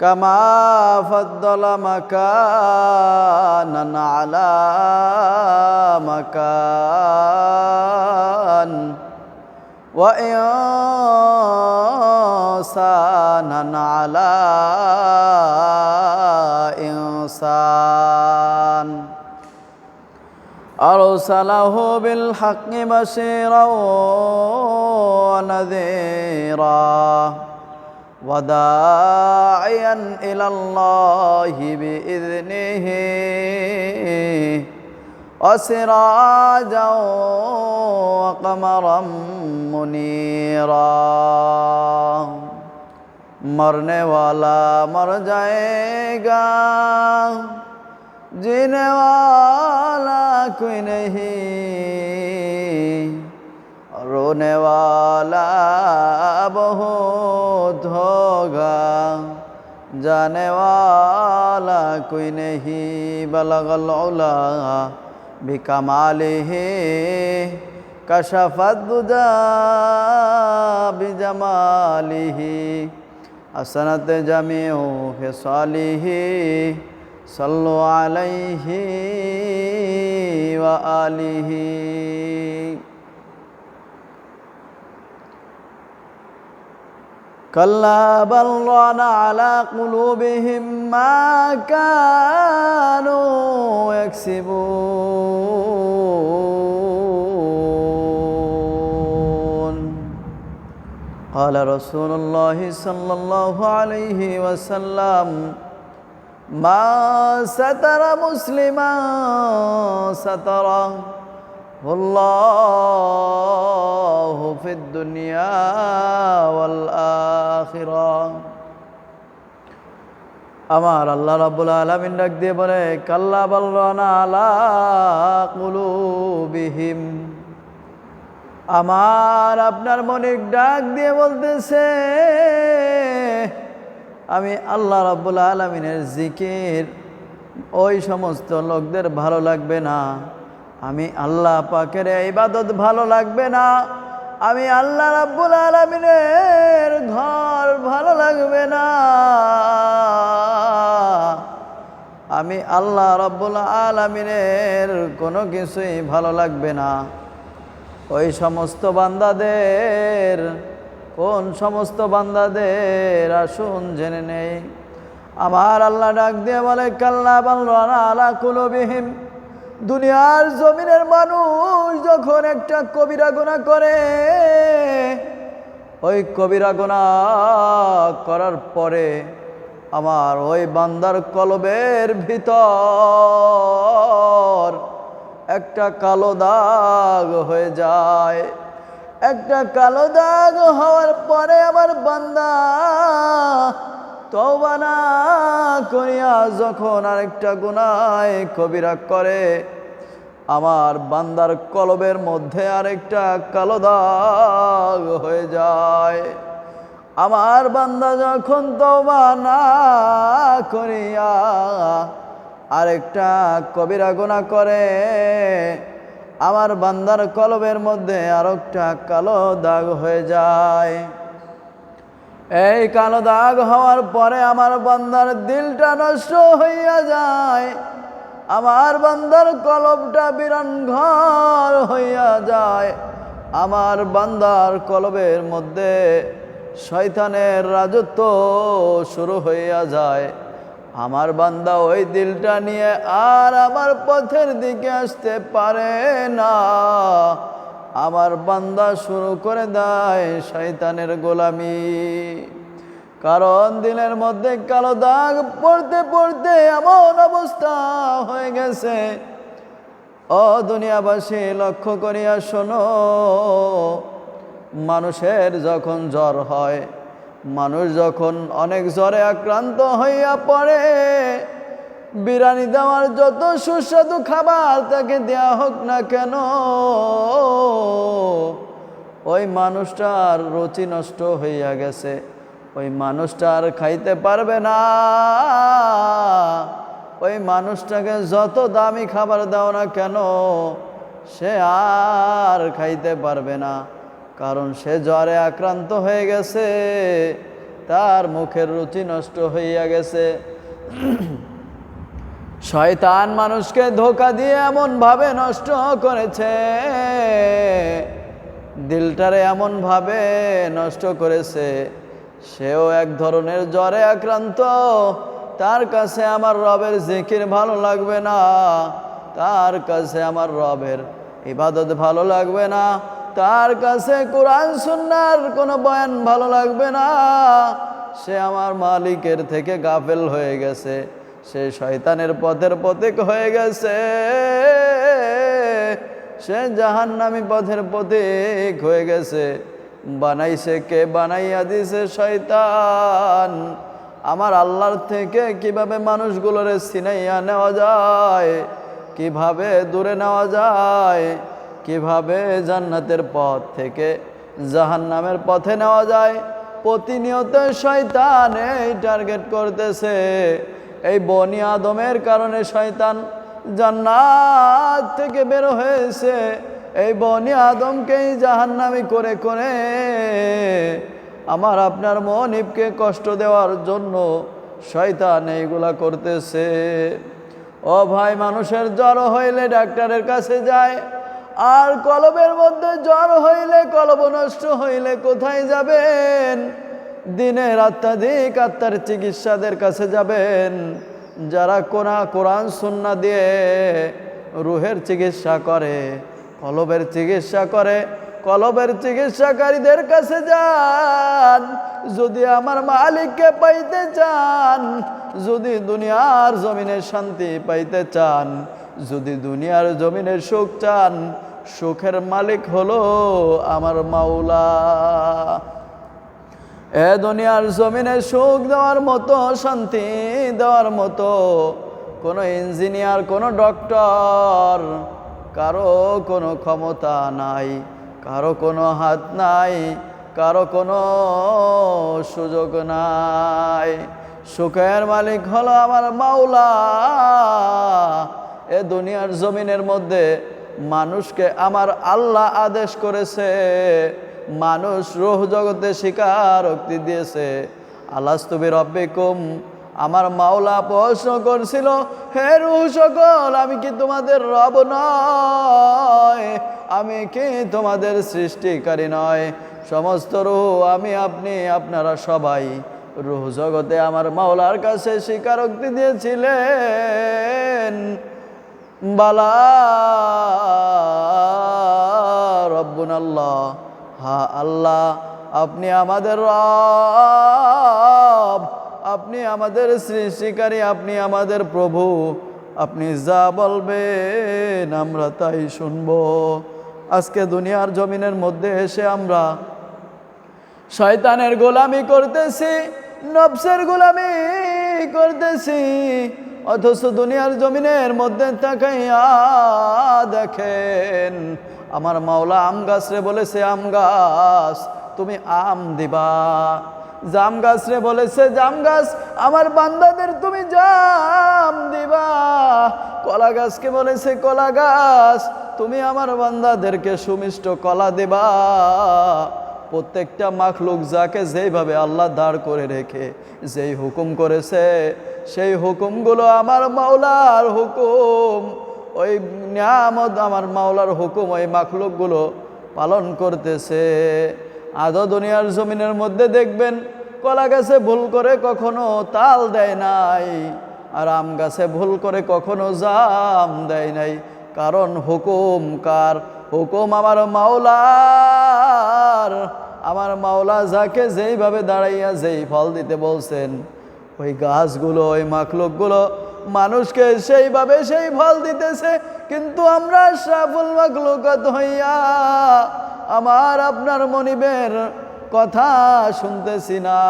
كما فضل مكانا على مكان. وإنسانا على إنسان. أرسله بالحق بشيرا ونذيرا. وداعيا إلى الله بإذنه وسراجا وقمرا منيرا مرنے والا مر جائے گا جینے والا کوئی نہیں رونے والا بہت ہوگا جانے والا کوئی نہیں بلغ العلا بکمالہ کشف الدجا ہی حسنت جمی خصالہ صلو علیہ وآلہ كلا بل ران على قلوبهم ما كانوا يكسبون قال رسول الله صلى الله عليه وسلم ما ستر مسلما ستره والله في الدنيا والآخرة আমার আল্লাহ রাব্বুল আলামিন ডাক দিয়ে বলে কাল্লা বালরানা আলা কুলুবিহিম আমার আপনার মনে ডাক দিয়ে বলতেছে আমি আল্লাহ রাব্বুল আলামিনের জিকির ওই সমস্ত লোকদের ভালো লাগবে না আমি আল্লাহ পাকের ইবাদত ভালো লাগবে না। আমি আল্লাহ রাব্বুল আলমিনের ঘর ভালো লাগবে না। আমি আল্লাহ রাব্বুল আলমিনের কোনো কিছুই ভালো লাগবে না। ওই সমস্ত বান্দাদের, কোন সমস্ত বান্দাদের আসুন জেনে নেই। আমার আল্লাহ ডাক দিয়ে বলে, কাল্লা বাল্লানা আলা কুলবিহীন দুনিয়ার জমিনের মানুষ যখন একটা কবিরা গোনা করে, ওই কবিরা গোনা করার পরে আমার ওই বান্দার কলবের ভিতর একটা কালো দাগ হয়ে যায়। একটা কালো দাগ হওয়ার পরে আমার বান্দা তওবানা করিয়া যখন আরেকটা গুনায় কবিরা করে, আমার বান্দার কলবের মধ্যে আরেকটা কালো দাগ হয়ে যায়। আমার বান্দা যখন তওবা না করিয়া আরেকটা কবিরা গুণা করে, আমার বান্দার কলবের মধ্যে আরেকটা কালো দাগ হয়ে যায়। এই কালো দাগ হওয়ার পরে আমার বান্দার দিলটা নষ্ট হইয়া যায়। আমার বান্দার কলবটা বিরান ঘর হইয়া যায়। আমার বান্দার কলবের মধ্যে শয়তানের রাজত্ব শুরু হইয়া যায়। আমার বান্দা ওই দিলটা নিয়ে আর আমার পথের দিকে আসতে পারে না। আমার বান্দা শুরু করে দেয় শয়তানের গোলামি। কারণ দিনের মধ্যে কালো দাগ পড়তে পড়তে এমন অবস্থা হয়ে গেছে। ও দুনিয়াবাসী, লক্ষ্য করিয়া শোনো, মানুষের যখন জ্বর হয়, মানুষ যখন অনেক জ্বরে আক্রান্ত হইয়া পড়ে বিরিয়ানি দেওয়ার যত সুস্বাদু খাবার তাকে দেয়া হোক না কেন, ওই মানুষটার রুচি নষ্ট হইয়া গেছে, ওই মানুষটা আর খাইতে পারবে না। ওই মানুষটাকে যত দামি খাবার দাও না কেন, সে আর খাইতে পারবে না, কারণ সে জ্বরে আক্রান্ত হয়ে গেছে, তার মুখের রুচি নষ্ট হইয়া গেছে। শয়তান মানুষকে ধোকা দিয়ে এমনভাবে নষ্ট করেছে। দিলটারে এমনভাবে নষ্ট করেছে। সেও এক ধরনের জ্বরে আক্রান্ত। তার কাছে আমার রবের জিকির ভালো লাগবে না। তার কাছে আমার রবের ইবাদত ভালো লাগবে না। তার কাছে কোরআন, সুন্নার কোনো বয়ান ভালো লাগবে না। সে আমার মালিকের থেকে গাফেল হয়ে গেছে। সে শয়তানের পথের পথিক হয়ে গেছে। সে জাহান জাহান্নামী পথের পথিক হয়ে গেছে। বানাইছে কে? বানাইয়া দিছে শয়তান। আমার আল্লাহর থেকে কীভাবে মানুষগুলোরে সিনাইয়া নেওয়া যায়? কীভাবে দূরে নেওয়া যায়? কীভাবে জান্নাতের পথ থেকে জাহান্নামের পথে নেওয়া যায়? প্রতিনিয়ত শয়তান এই টার্গেট করতেছে। এই বনি আদমের কারণে শয়তান জান্নাত থেকে বের হয়েছে। এই বনি আদমকেই জাহান্নামি করে করে আমার আপনার মনিবকে কষ্ট দেওয়ার জন্য শয়তান এইগুলা করতেছে। ও ভাই, মানুষের জ্বর হইলে ডাক্তারের কাছে যায়, আর কলবের মধ্যে জ্বর হইলে, কলব নষ্ট হইলে কোথায় যাবেন? দিনের আত্মাধিক আত্মার চিকিৎসাদের কাছে যাবেন। যারা কোনা কোরআন, সুন্না দিয়ে রুহের চিকিৎসা করে, কলবের চিকিৎসা করে, কলবের চিকিৎসাকারীদের কাছে যান। যদি আমার মালিককে পাইতে চান, যদি দুনিয়ার জমিনে শান্তি পাইতে চান, যদি দুনিয়ার জমিনে সুখ চান, সুখের মালিক হলো আমার মাওলা। এ দুনিয়ার জমিনে সুখ দেওয়ার মতো, শান্তি দেওয়ার মতো, কোনো ইঞ্জিনিয়ার, কোনো ডক্টর, কারও কোনো ক্ষমতা নাই, কারও কোনো হাত নাই, কারও কোনো সুযোগ নাই। সুখের মালিক হলো আমার মাওলা। এ দুনিয়ার জমিনের মধ্যে মানুষকে আমার আল্লাহ আদেশ করেছে। মানুষ রোহ জগতে স্বীকারোক্তি দিয়েছে। আলাস্তুবি রব্বিকুম, আমার মাওলা প্রশ্ন করছিল, হে রুহ সকল, আমি কি তোমাদের রব নয়? আমি কি তোমাদের সৃষ্টিকারী নয়? সমস্ত রুহ আমি, আপনি, আপনারা সবাই রুহ জগতে আমার মাওলার কাছে স্বীকারোক্তি দিয়েছিলেন। বালা রব্বুন আল্লাহ হা আল্লাহ, আপনি আমাদের রব, আপনি আমাদের সৃষ্টিকারী, আপনি আমাদের প্রভু, আপনি যা বলবেন আমরা তাই শুনব। আজকে দুনিয়ার জমিনের মধ্যে এসে আমরা শয়তানের গোলামি করতেছি নবসের গোলামি করতেছি, অথচ দুনিয়ার জমিনের মধ্যে তাকাইয়া দেখেন আমার মাওলা আম গাছ রে বলেছে, আম গাছ, তুমি আম দিবা। জাম গাছ রে বলেছে, জাম গাছ, আমার বান্দাদের তুমি জাম দিবা। কলা গাছকে বলেছে, কলা গাছ, তুমি আমার বান্দাদেরকে সুমিষ্ট কলা দেবা। প্রত্যেকটা মাখলুক যাকে যেইভাবে আল্লাহ দাঁড় করে রেখে যেই হুকুম করেছে, সেই হুকুমগুলো আমার মাওলার হুকুম। ওই নিয়ামত আমার মাওলার হুকুম, ওই মাখলুকগুলো পালন করতেছে। আদৌ দুনিয়ার জমিনের মধ্যে দেখবেন, কলা গাছে ভুল করে কখনো তাল দেয় নাই, আর আম গাছে ভুল করে কখনো জাম দেয় নাই। কারণ হুকুম কার? হুকুম আমার মাওলার। আমার মাওলা যাকে যেইভাবে দাঁড়াইয়া যেই ফল দিতে বলছেন, ওই গাছগুলো, ওই মাখলুকগুলো মানুষকে সেইভাবে সেই ফল দিতেছে, কিন্তু আমরা সাফল মাখলুকাত হইয়া আমার আপনার মনিবের কথা শুনতেছি না,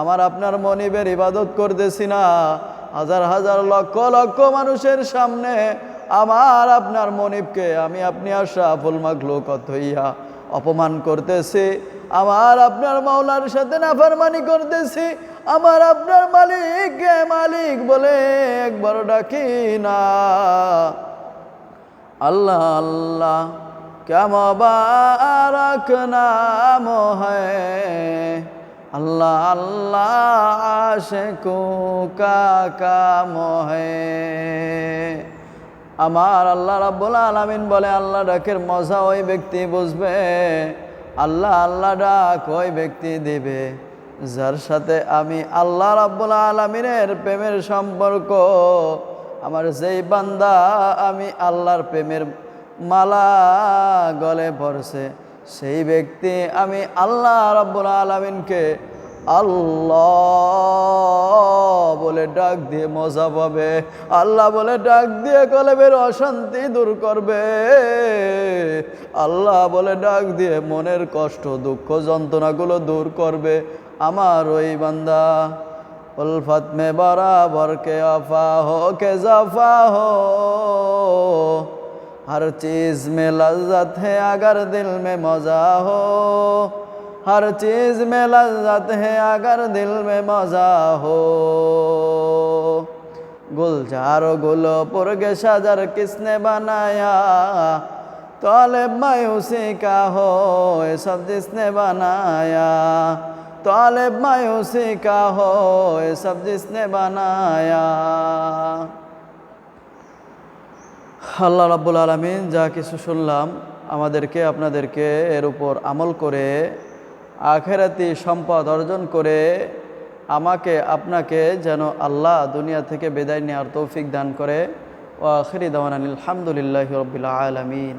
আমার আপনার মনিবের ইবাদত করতেছি না। হাজার হাজার লক্ষ লক্ষ মানুষের সামনে আমার আপনার মনিবকে আমি আপনি আর আশরাফুল মাখলুকত হইয়া অপমান করতেছি, আমার আপনার মাওলার সাথে নাফরমানি করতেছি আমার আপনার মালিক গে মালিক বলে একবার ডাকি না। আল্লাহ আল্লাহ কেম বারক নাম আল্লাহ আল্লাহ, আশেকো কাকা কাকাম আমার আল্লাহ রাব্বুল আলামিন বলে, আল্লাহ ডাকের মজা ওই ব্যক্তি বুঝবে, আল্লাহ আল্লাহ ডাক ওই ব্যক্তি দেবে। যার সাথে আমি আল্লাহ রাব্বুল আলামিনের প্রেমের সম্পর্ক, আমার যেই বান্দা আমি আল্লাহর প্রেমের মালা গলে পড়ছে সেই ব্যক্তি আমি আল্লাহ রাব্বুল আলামিনকে আল্লাহ বলে ডাক দিয়ে মজা পাবে, আল্লাহ বলে ডাক দিয়ে কলেবের অশান্তি দূর করবে, আল্লাহ বলে ডাক দিয়ে মনের কষ্ট, দুঃখ যন্ত্রণাগুলো দূর করবে আমার ওই বান্দা উলফত মে বরাবর কে অফা হো কে জফা হো ہر چیز میں لذت ہے اگر دل میں مزہ ہو ہر چیز میں لذت ہے اگر دل میں مزہ ہو گلزار و گلو پرگ شجر کس نے بنایا طالب میں اسی کا ہو یہ سب جس نے بنایا तालिब मायूसी का हो ये सब जिसने बनाया আল্লাহ রাব্বুল আলমিন যা কিছু শুনলাম আমাদেরকে আপনাদেরকে এর উপর আমল করে আখেরাতি সম্পদ অর্জন করে আমাকে আপনাকে যেন আল্লাহ দুনিয়া থেকে বিদায় নেওয়ার তৌফিক দান করে ও আখরি দাওয়ান আলহামদুলিল্লাহ রবিল আলমিন